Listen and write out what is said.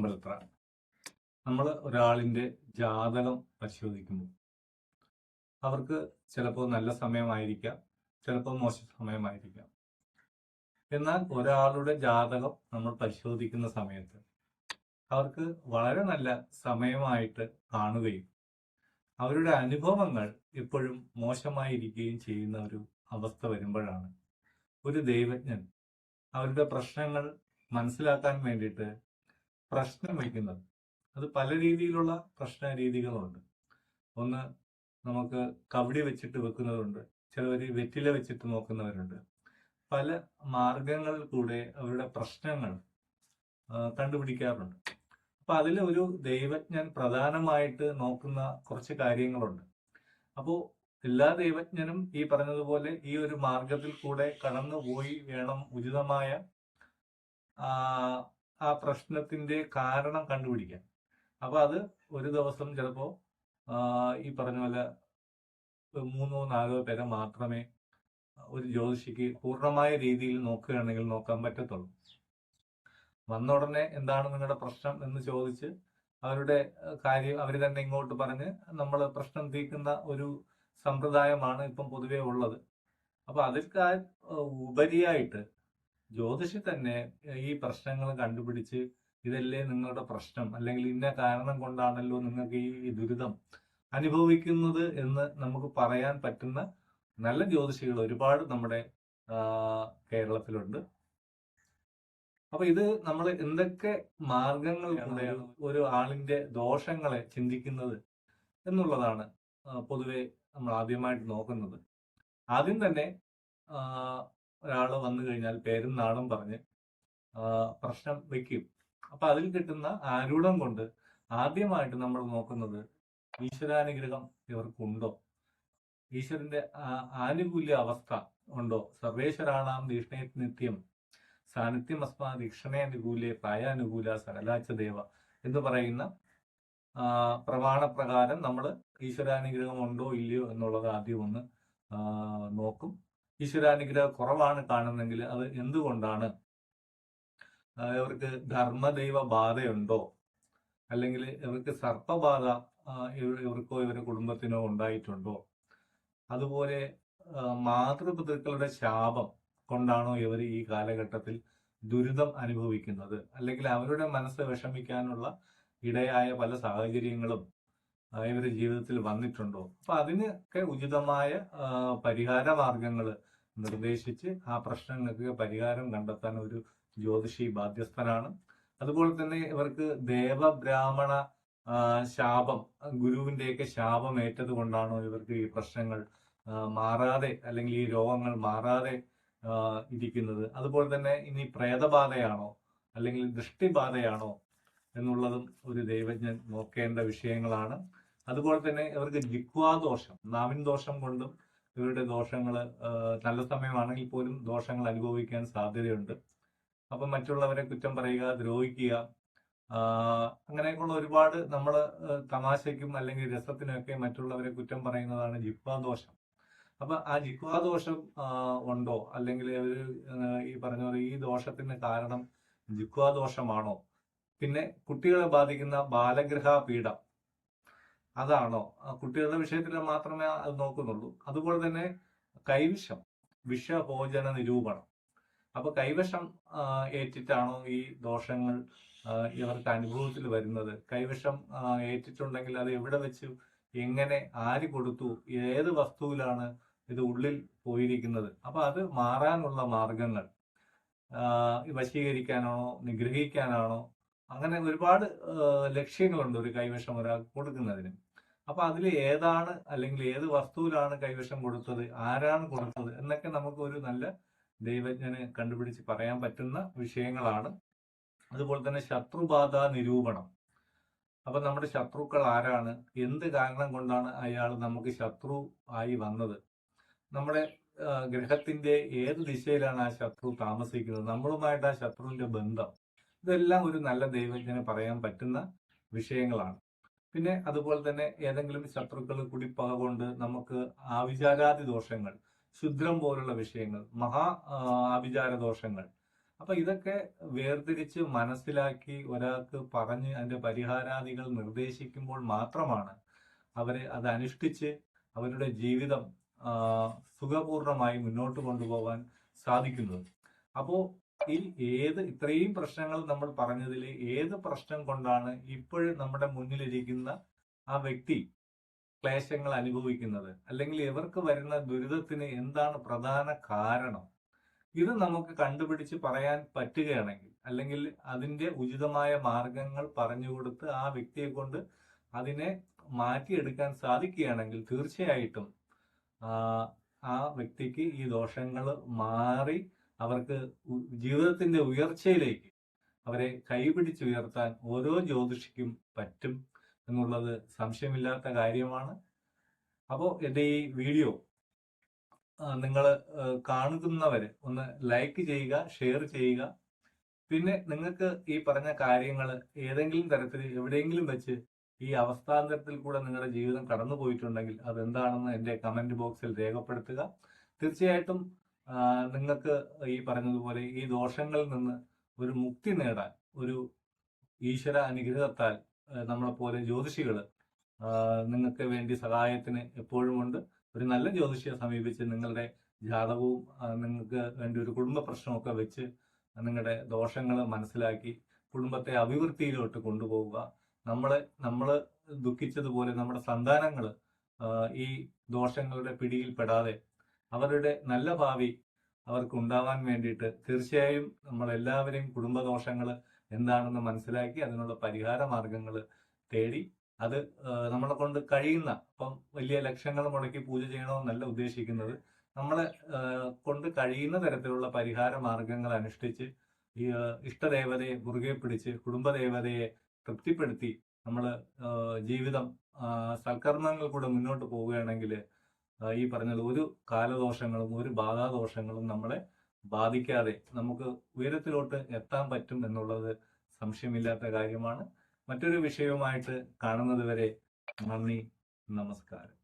അമ്പലത്ര നമ്മൾ ഒരാളിന്റെ ജാതകം പരിശോധിക്കുമ്പോൾ അവർക്ക് ചിലപ്പോൾ നല്ല സമയമായിരിക്കാം ചിലപ്പോൾ മോശം സമയമായിരിക്കാം. എന്നാൽ ഒരാളുടെ ജാതകം നമ്മൾ പരിശോധിക്കുന്ന സമയത്ത് അവർക്ക് വളരെ നല്ല സമയമായിട്ട് കാണുകയും അവരുടെ അനുഭവങ്ങൾ എപ്പോഴും മോശമായിരിക്കുകയും ചെയ്യുന്ന ഒരു അവസ്ഥ വരുമ്പോഴാണ് ഒരു ദൈവജ്ഞൻ അവരുടെ പ്രശ്നങ്ങൾ മനസ്സിലാക്കാൻ വേണ്ടിയിട്ട് പ്രശ്നം വയ്ക്കുന്നത് അത് പല രീതിയിലുള്ള പ്രശ്ന രീതികളുണ്ട്. ഒന്ന് നമുക്ക് കവടി വെച്ചിട്ട് വെക്കുന്നവരുണ്ട്. ചിലവർ വെറ്റില വെച്ചിട്ട് നോക്കുന്നവരുണ്ട്. പല മാർഗങ്ങളിൽ കൂടെ അവരുടെ പ്രശ്നങ്ങൾ കണ്ടുപിടിക്കാറുണ്ട്. അപ്പൊ അതിൽ ഒരു ദൈവജ്ഞൻ പ്രധാനമായിട്ട് നോക്കുന്ന കുറച്ച് കാര്യങ്ങളുണ്ട്. അപ്പോൾ എല്ലാ ദൈവജ്ഞനും ഈ പറഞ്ഞതുപോലെ ഈ ഒരു മാർഗത്തിൽ കൂടെ കടന്നുപോയി വേണം ഉചിതമായ ആ പ്രശ്നത്തിന്റെ കാരണം കണ്ടുപിടിക്കാൻ അപ്പൊ അത് ഒരു ദിവസം ചിലപ്പോ ഈ പറഞ്ഞ പോലെ മൂന്നോ നാലോ പേരെ മാത്രമേ ഒരു ജ്യോതിഷിക്ക് പൂർണമായ രീതിയിൽ നോക്കുകയാണെങ്കിൽ നോക്കാൻ പറ്റത്തുള്ളൂ. വന്ന ഉടനെ എന്താണ് നിങ്ങളുടെ പ്രശ്നം എന്ന് ചോദിച്ച് അവരുടെ കാര്യം അവർ തന്നെ ഇങ്ങോട്ട് പറഞ്ഞ് നമ്മൾ പ്രശ്നം തീർക്കുന്ന ഒരു സമ്പ്രദായമാണ് ഇപ്പം പൊതുവേ ഉള്ളത്. അപ്പൊ അതിൽ ഉപരിയായിട്ട് ജ്യോതിഷി തന്നെ ഈ പ്രശ്നങ്ങൾ കണ്ടുപിടിച്ച് ഇതല്ലേ നിങ്ങളുടെ പ്രശ്നം? അല്ലെങ്കിൽ ഇന്ന കാരണം കൊണ്ടാണല്ലോ നിങ്ങൾക്ക് ഈ ദുരിതം അനുഭവിക്കുന്നത് എന്ന് നമുക്ക് പറയാൻ പറ്റുന്ന നല്ല ജ്യോതിഷികൾ ഒരുപാട് നമ്മുടെ കേരളത്തിലുണ്ട്. അപ്പൊ ഇത് നമ്മൾ എന്തൊക്കെ മാർഗങ്ങൾ കൂടെയാണ് ഒരു ആളിന്റെ ദോഷങ്ങളെ ചിന്തിക്കുന്നത് എന്നുള്ളതാണ് പൊതുവെ നമ്മൾ ആദ്യമായിട്ട് നോക്കുന്നത്. ആദ്യം തന്നെ ഒരാൾ വന്നു കഴിഞ്ഞാൽ പേരും നാളും പറഞ്ഞ് പ്രശ്നം വെക്കും. അപ്പൊ അതിൽ കിട്ടുന്ന ആരൂഢം കൊണ്ട് ആദ്യമായിട്ട് നമ്മൾ നോക്കുന്നത് ഈശ്വരാനുഗ്രഹം ഇവർക്കുണ്ടോ? ഈശ്വരന്റെ ആനുകൂല്യ അവസ്ഥ ഉണ്ടോ? സർവേശ്വരാണാം ദീക്ഷണേ നിത്യം സാന്നിധ്യം അസ്മാ ദീക്ഷണേ അനുകൂല്യ പ്രായാനുകൂല സകലാച്ചദേവ എന്ന് പറയുന്ന പ്രമാണ പ്രമാണപ്രകാരം നമ്മൾ ഈശ്വരാനുഗ്രഹം ഉണ്ടോ ഇല്ലയോ എന്നുള്ളത് ആദ്യം ഒന്ന് നോക്കും. ഈശ്വരാനുഗ്രഹം കുറവാണ് കാണുന്നെങ്കിൽ അത് എന്തുകൊണ്ടാണ്? ഇവർക്ക് ധർമ്മദൈവ ബാധയുണ്ടോ അല്ലെങ്കിൽ ഇവർക്ക് സർപ്പബാധ ഇവർക്കോ ഇവരുടെ കുടുംബത്തിനോ ഉണ്ടായിട്ടുണ്ടോ? അതുപോലെ മാതൃപിതൃക്കളുടെ ശാപം കൊണ്ടാണോ ഇവർ ഈ കാലഘട്ടത്തിൽ ദുരിതം അനുഭവിക്കുന്നത്? അല്ലെങ്കിൽ അവരുടെ മനസ്സ് വിഷമിക്കാനുള്ള ഇടയായ പല സാഹചര്യങ്ങളും ഇവരുടെ ജീവിതത്തിൽ വന്നിട്ടുണ്ടോ? അപ്പൊ അതിനൊക്കെ ഉചിതമായ പരിഹാര മാർഗങ്ങൾ നിർദ്ദേശിച്ച് ആ പ്രശ്നങ്ങൾക്ക് പരിഹാരം കണ്ടെത്താൻ ഒരു ജ്യോതിഷി ബാധ്യസ്ഥനാണ്. അതുപോലെ തന്നെ ഇവർക്ക് ദേവബ്രാഹ്മണ ബ്രാഹ്മണ ശാപം ഗുരുവിന്റെയൊക്കെ ശാപം ഏറ്റത് കൊണ്ടാണോ ഇവർക്ക് ഈ പ്രശ്നങ്ങൾ മാറാതെ അല്ലെങ്കിൽ ഈ രോഗങ്ങൾ മാറാതെ ഇരിക്കുന്നത്? അതുപോലെ തന്നെ ഇനി പ്രേതബാധയാണോ അല്ലെങ്കിൽ ദൃഷ്ടിബാധയാണോ എന്നുള്ളതും ഒരു ദൈവജ്ഞൻ നോക്കേണ്ട വിഷയങ്ങളാണ്. അതുപോലെ തന്നെ ഇവർക്ക് ജിക്വാദോഷം നാവിൻ ദോഷം കൊണ്ടും ഇവരുടെ ദോഷങ്ങൾ നല്ല സമയമാണെങ്കിൽ പോലും ദോഷങ്ങൾ അനുഭവിക്കാൻ സാധ്യതയുണ്ട്. അപ്പം മറ്റുള്ളവരെ കുറ്റം പറയുക ദ്രോഹിക്കുക അങ്ങനെയൊക്കെയുള്ള ഒരുപാട് നമ്മൾ തമാശയ്ക്കും അല്ലെങ്കിൽ രസത്തിനൊക്കെ മറ്റുള്ളവരെ കുറ്റം പറയുന്നതാണ് ജിഹ്വാദോഷം അപ്പൊ ആ ജിഹ്വാദോഷം ദോഷം ഉണ്ടോ? അല്ലെങ്കിൽ ഈ പറഞ്ഞ പോലെ ഈ ദോഷത്തിന് കാരണം ജിഹ്വാദോഷമാണോ പിന്നെ കുട്ടികളെ ബാധിക്കുന്ന ബാലഗ്രഹ പീഡ. അതാണോ? കുട്ടികളുടെ വിഷയത്തിൽ മാത്രമേ അത് നോക്കുന്നുള്ളൂ. അതുപോലെ തന്നെ കൈവിഷം വിഷഭോജന നിരൂപണം. അപ്പൊ കൈവശം ഏറ്റിട്ടാണോ ഈ ദോഷങ്ങൾ ഇവർക്ക് അനുഭവത്തിൽ വരുന്നത്? കൈവശം ഏറ്റിട്ടുണ്ടെങ്കിൽ അത് എവിടെ വെച്ച് എങ്ങനെ ആര് കൊടുത്തു ഏത് വസ്തുവിലാണ് ഇത് ഉള്ളിൽ പോയിരിക്കുന്നത്? അപ്പൊ അത് മാറാനുള്ള മാർഗങ്ങൾ വശീകരിക്കാനാണോ നിഗ്രഹിക്കാനാണോ അങ്ങനെ ഒരുപാട് ലക്ഷ്യങ്ങളുണ്ട് ഒരു കൈവശം ഒരാൾ കൊടുക്കുന്നതിന്. അപ്പൊ അതിൽ ഏതാണ് അല്ലെങ്കിൽ ഏത് വസ്തുവിലാണ് കൈവശം കൊടുത്തത്? ആരാണ് കൊടുത്തത്? എന്നൊക്കെ നമുക്ക് ഒരു നല്ല ദൈവജ്ഞന് കണ്ടുപിടിച്ച് പറയാൻ പറ്റുന്ന വിഷയങ്ങളാണ്. അതുപോലെ തന്നെ ശത്രുബാധ നിരൂപണം. അപ്പൊ നമ്മുടെ ശത്രുക്കൾ ആരാണ്? എന്ത് കാരണം കൊണ്ടാണ് അയാൾ നമുക്ക് ശത്രു ആയി വന്നത്? നമ്മുടെ ഗ്രഹത്തിന്റെ ഏത് ദിശയിലാണ് ആ ശത്രു താമസിക്കുന്നത്? നമ്മളുമായിട്ട് ആ ശത്രുവിന്റെ ബന്ധം. ഇതെല്ലാം ഒരു നല്ല ദൈവജ്ഞന് പറയാൻ പറ്റുന്ന വിഷയങ്ങളാണ്. പിന്നെ അതുപോലെ തന്നെ ഏതെങ്കിലും ശത്രുക്കൾ കൂടി പകൊണ്ട് നമുക്ക് ആവിചാരാതി ദോഷങ്ങൾ ശുദ്രം പോലുള്ള വിഷയങ്ങൾ മഹാ ആവിചാര ദോഷങ്ങൾ. അപ്പൊ ഇതൊക്കെ വേർതിരിച്ച് മനസ്സിലാക്കി ഒരാൾക്ക് പറഞ്ഞ് അതിന്റെ പരിഹാരാദികൾ നിർദ്ദേശിക്കുമ്പോൾ മാത്രമാണ് അവരെ അത് അനുഷ്ഠിച്ച് അവരുടെ ജീവിതം സുഖപൂർണമായി മുന്നോട്ട് കൊണ്ടുപോകാൻ സാധിക്കുന്നത്. അപ്പോ ഈ ഏത് ഇത്രയും പ്രശ്നങ്ങൾ നമ്മൾ പറഞ്ഞതിൽ ഏത് പ്രശ്നം കൊണ്ടാണ് ഇപ്പോഴും നമ്മുടെ മുന്നിലിരിക്കുന്ന ആ വ്യക്തി ക്ലേശങ്ങൾ അനുഭവിക്കുന്നത്? അല്ലെങ്കിൽ ഇവർക്ക് വരുന്ന ദുരിതത്തിന് എന്താണ് പ്രധാന കാരണം? ഇത് നമുക്ക് കണ്ടുപിടിച്ച് പറയാൻ പറ്റുകയാണെങ്കിൽ അല്ലെങ്കിൽ അതിന്റെ ഉചിതമായ മാർഗങ്ങൾ പറഞ്ഞു കൊടുത്ത് ആ വ്യക്തിയെ കൊണ്ട് അതിനെ മാറ്റിയെടുക്കാൻ സാധിക്കുകയാണെങ്കിൽ തീർച്ചയായിട്ടും ആ വ്യക്തിക്ക് ഈ ദോഷങ്ങൾ മാറി അവർക്ക് ജീവിതത്തിന്റെ ഉയർച്ചയിലേക്ക് അവരെ കൈപിടിച്ചുയർത്താൻ ഓരോ ജ്യോതിഷിക്കും പറ്റും എന്നുള്ളത് സംശയമില്ലാത്ത കാര്യമാണ്. അപ്പോൾ എന്റെ ഈ വീഡിയോ നിങ്ങൾ കാണുന്നവര് ഒന്ന് ലൈക്ക് ചെയ്യുക ഷെയർ ചെയ്യുക. പിന്നെ നിങ്ങൾക്ക് ഈ പറഞ്ഞ കാര്യങ്ങൾ ഏതെങ്കിലും തരത്തിൽ എവിടെയെങ്കിലും വെച്ച് ഈ അവസ്ഥാന്തരത്തിൽ കൂടെ നിങ്ങളുടെ ജീവിതം കടന്നു പോയിട്ടുണ്ടെങ്കിൽ അതെന്താണെന്ന് എന്റെ കമന്റ് ബോക്സിൽ രേഖപ്പെടുത്തുക. തീർച്ചയായിട്ടും നിങ്ങൾക്ക് ഈ പറഞ്ഞതുപോലെ ഈ ദോഷങ്ങളിൽ നിന്ന് ഒരു മുക്തി നേടാൻ ഒരു ഈശ്വര അനുഗ്രഹത്താൽ നമ്മളെ പോലെ ജ്യോതിഷികൾ നിങ്ങൾക്ക് വേണ്ടി സഹായത്തിന് എപ്പോഴും ഉണ്ട്. ഒരു നല്ല ജ്യോതിഷിയെ സമീപിച്ച് നിങ്ങളുടെ ജാതകവും നിങ്ങൾക്ക് വേണ്ടി ഒരു കുടുംബ പ്രശ്നമൊക്കെ വെച്ച് നിങ്ങളുടെ ദോഷങ്ങൾ മനസ്സിലാക്കി കുടുംബത്തെ അഭിവൃദ്ധിയിലോട്ട് കൊണ്ടുപോവുക. നമ്മളെ നമ്മൾ ദുഃഖിച്ചതുപോലെ നമ്മുടെ സന്താനങ്ങൾ ഈ ദോഷങ്ങളുടെ പിടിയിൽ പെടാതെ അവരുടെ നല്ല ഭാവി അവർക്ക് ഉണ്ടാവാൻ വേണ്ടിയിട്ട് തീർച്ചയായും നമ്മൾ എല്ലാവരെയും കുടുംബദോഷങ്ങൾ എന്താണെന്ന് മനസ്സിലാക്കി അതിനുള്ള പരിഹാര മാർഗങ്ങൾ തേടി അത് നമ്മളെ കൊണ്ട് കഴിയുന്ന ഇപ്പം വലിയ ലക്ഷങ്ങൾ മുടക്കി പൂജ ചെയ്യണമെന്നല്ല ഉദ്ദേശിക്കുന്നത്. നമ്മളെ കൊണ്ട് കഴിയുന്ന തരത്തിലുള്ള പരിഹാര മാർഗങ്ങൾ അനുഷ്ഠിച്ച് ഈ ഇഷ്ടദേവതയെ മുറുകെ പിടിച്ച് കുടുംബദേവതയെ തൃപ്തിപ്പെടുത്തി നമ്മൾ ജീവിതം സൽക്കർമ്മങ്ങൾ കൂടെ മുന്നോട്ട് പോവുകയാണെങ്കിൽ ഈ പറഞ്ഞത് ഒരു കാലദോഷങ്ങളും ഒരു ബാധാദോഷങ്ങളും നമ്മളെ ബാധിക്കാതെ നമുക്ക് ഉയരത്തിലോട്ട് എത്താൻ പറ്റും എന്നുള്ളത് സംശയമില്ലാത്ത കാര്യമാണ്. മറ്റൊരു വിഷയവുമായിട്ട് കാണുന്നത് വരെ നന്ദി നമസ്കാരം.